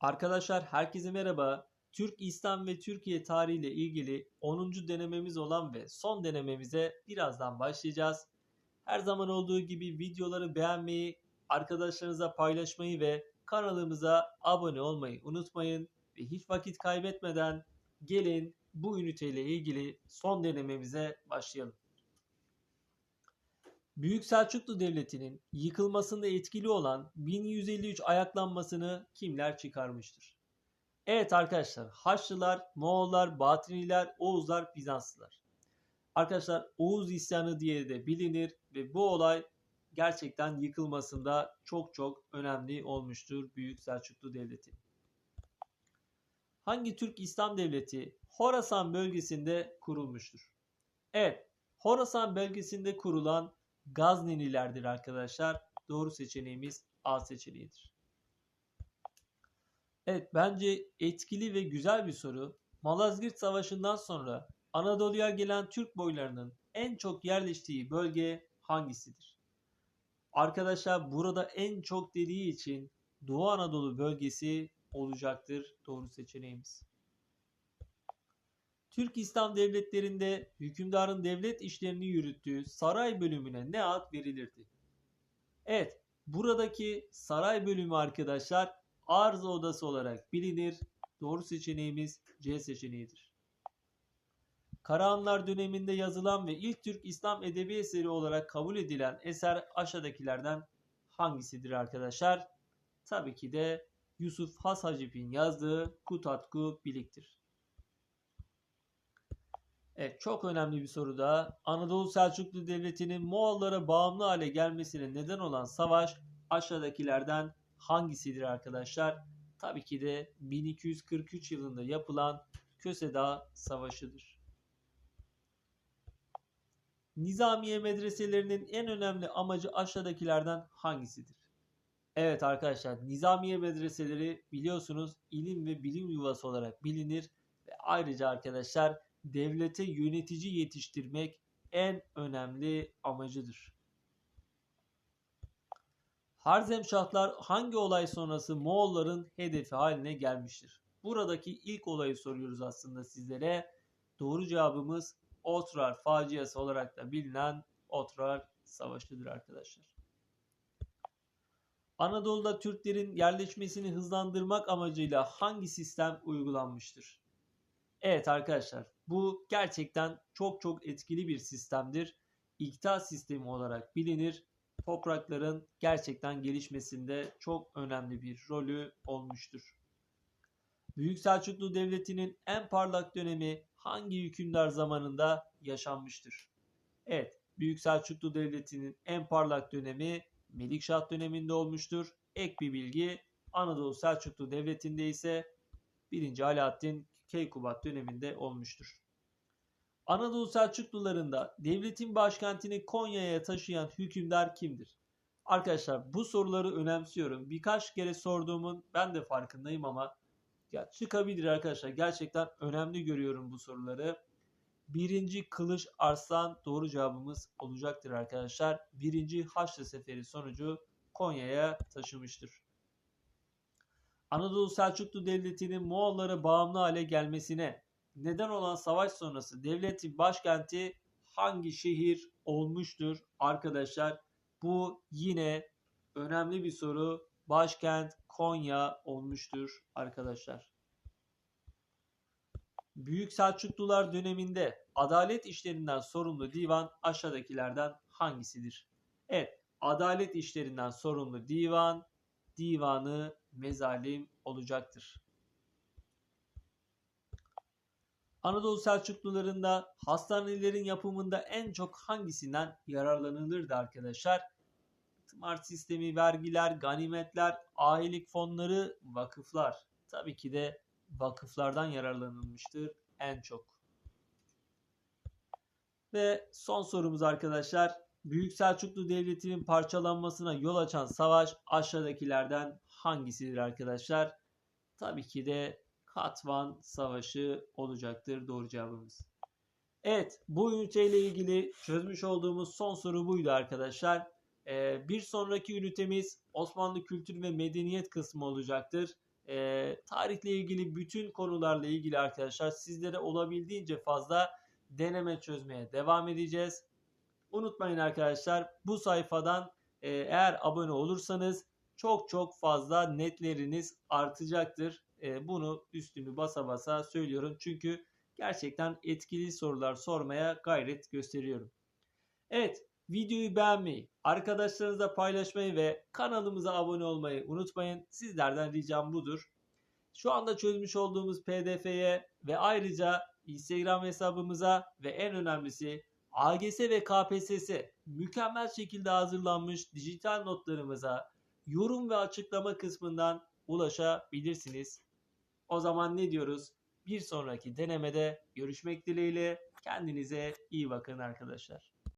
Arkadaşlar herkese merhaba. Türk İslam ve Türkiye tarihi ile ilgili 10. denememiz olan ve son denememize birazdan başlayacağız. Her zaman olduğu gibi videoları beğenmeyi, arkadaşlarınıza paylaşmayı ve kanalımıza abone olmayı unutmayın. Ve hiç vakit kaybetmeden gelin bu üniteyle ilgili son denememize başlayalım. Büyük Selçuklu Devleti'nin yıkılmasında etkili olan 1153 ayaklanmasını kimler çıkarmıştır? Evet arkadaşlar Haçlılar, Moğollar, Batıniler, Oğuzlar, Bizanslılar. Arkadaşlar Oğuz isyanı diye de bilinir ve bu olay gerçekten yıkılmasında çok çok önemli olmuştur Büyük Selçuklu Devleti. Hangi Türk İslam Devleti Horasan bölgesinde kurulmuştur? Evet, Horasan bölgesinde kurulan Gaznelilerdir arkadaşlar. Doğru seçeneğimiz A seçeneğidir. Evet bence etkili ve güzel bir soru. Malazgirt Savaşı'ndan sonra Anadolu'ya gelen Türk boylarının en çok yerleştiği bölge hangisidir? Arkadaşlar burada en çok dediği için Doğu Anadolu bölgesi olacaktır doğru seçeneğimiz. Türk İslam devletlerinde hükümdarın devlet işlerini yürüttüğü saray bölümüne ne ad verilirdi? Evet, buradaki saray bölümü arkadaşlar arıza odası olarak bilinir. Doğru seçeneğimiz C seçeneğidir. Karahanlar döneminde yazılan ve ilk Türk İslam edebi eseri olarak kabul edilen eser aşağıdakilerden hangisidir arkadaşlar? Tabii ki de Yusuf Has Hacip'in yazdığı Kutatku Bilik'tir. Evet çok önemli bir soru da Anadolu Selçuklu Devleti'nin Moğollara bağımlı hale gelmesine neden olan savaş aşağıdakilerden hangisidir arkadaşlar? Tabii ki de 1243 yılında yapılan Köseda Savaşı'dır. Nizamiye medreselerinin en önemli amacı aşağıdakilerden hangisidir? Evet arkadaşlar Nizamiye medreseleri biliyorsunuz ilim ve bilim yuvası olarak bilinir ve ayrıca arkadaşlar devlete yönetici yetiştirmek en önemli amacıdır. Harzemşahlar hangi olay sonrası Moğolların hedefi haline gelmiştir? Buradaki ilk olayı soruyoruz aslında sizlere. Doğru cevabımız Otrar faciası olarak da bilinen Otrar Savaşı'dır arkadaşlar. Anadolu'da Türklerin yerleşmesini hızlandırmak amacıyla hangi sistem uygulanmıştır? Evet arkadaşlar bu gerçekten çok çok etkili bir sistemdir. İkta sistemi olarak bilinir. Toprakların gerçekten gelişmesinde çok önemli bir rolü olmuştur. Büyük Selçuklu Devleti'nin en parlak dönemi hangi hükümdar zamanında yaşanmıştır? Evet, Büyük Selçuklu Devleti'nin en parlak dönemi Melikşah döneminde olmuştur. Ek bir bilgi Anadolu Selçuklu Devleti'nde ise 1. Alaaddin Keykubat döneminde olmuştur. Anadolu Selçuklularında devletin başkentini Konya'ya taşıyan hükümdar kimdir? Arkadaşlar bu soruları önemsiyorum. Birkaç kere sorduğumun ben de farkındayım ama ya çıkabilir arkadaşlar. Gerçekten önemli görüyorum bu soruları. Birinci Kılıç Arslan doğru cevabımız olacaktır arkadaşlar. Birinci Haçlı Seferi sonucu Konya'ya taşımıştır. Anadolu Selçuklu Devleti'nin Moğollara bağımlı hale gelmesine neden olan savaş sonrası devletin başkenti hangi şehir olmuştur arkadaşlar? Bu yine önemli bir soru. Başkent Konya olmuştur arkadaşlar. Büyük Selçuklular döneminde adalet işlerinden sorumlu divan aşağıdakilerden hangisidir? Evet, adalet işlerinden sorumlu divan divanı mezalim olacaktır. Anadolu Selçuklularında hastanelerin yapımında en çok hangisinden yararlanılırdı arkadaşlar? Tımar sistemi, vergiler, ganimetler, ahilik fonları, vakıflar. Tabii ki de vakıflardan yararlanılmıştır en çok. Ve son sorumuz arkadaşlar. Büyük Selçuklu Devleti'nin parçalanmasına yol açan savaş aşağıdakilerden hangisidir arkadaşlar? Tabii ki de Katvan Savaşı olacaktır doğru cevabımız. Evet bu üniteyle ilgili çözmüş olduğumuz son soru buydu arkadaşlar. Ee, bir sonraki ünitemiz Osmanlı kültür ve medeniyet kısmı olacaktır. e, tarihle ilgili bütün konularla ilgili arkadaşlar sizlere olabildiğince fazla deneme çözmeye devam edeceğiz. Unutmayın arkadaşlar bu sayfadan e, eğer abone olursanız çok çok fazla netleriniz artacaktır. E, bunu üstünü basa basa söylüyorum. Çünkü gerçekten etkili sorular sormaya gayret gösteriyorum. Evet videoyu beğenmeyi, arkadaşlarınızla paylaşmayı ve kanalımıza abone olmayı unutmayın. Sizlerden ricam budur. Şu anda çözmüş olduğumuz pdf'ye ve ayrıca Instagram hesabımıza ve en önemlisi AGS ve KPSS mükemmel şekilde hazırlanmış dijital notlarımıza yorum ve açıklama kısmından ulaşabilirsiniz. O zaman ne diyoruz? Bir sonraki denemede görüşmek dileğiyle kendinize iyi bakın arkadaşlar.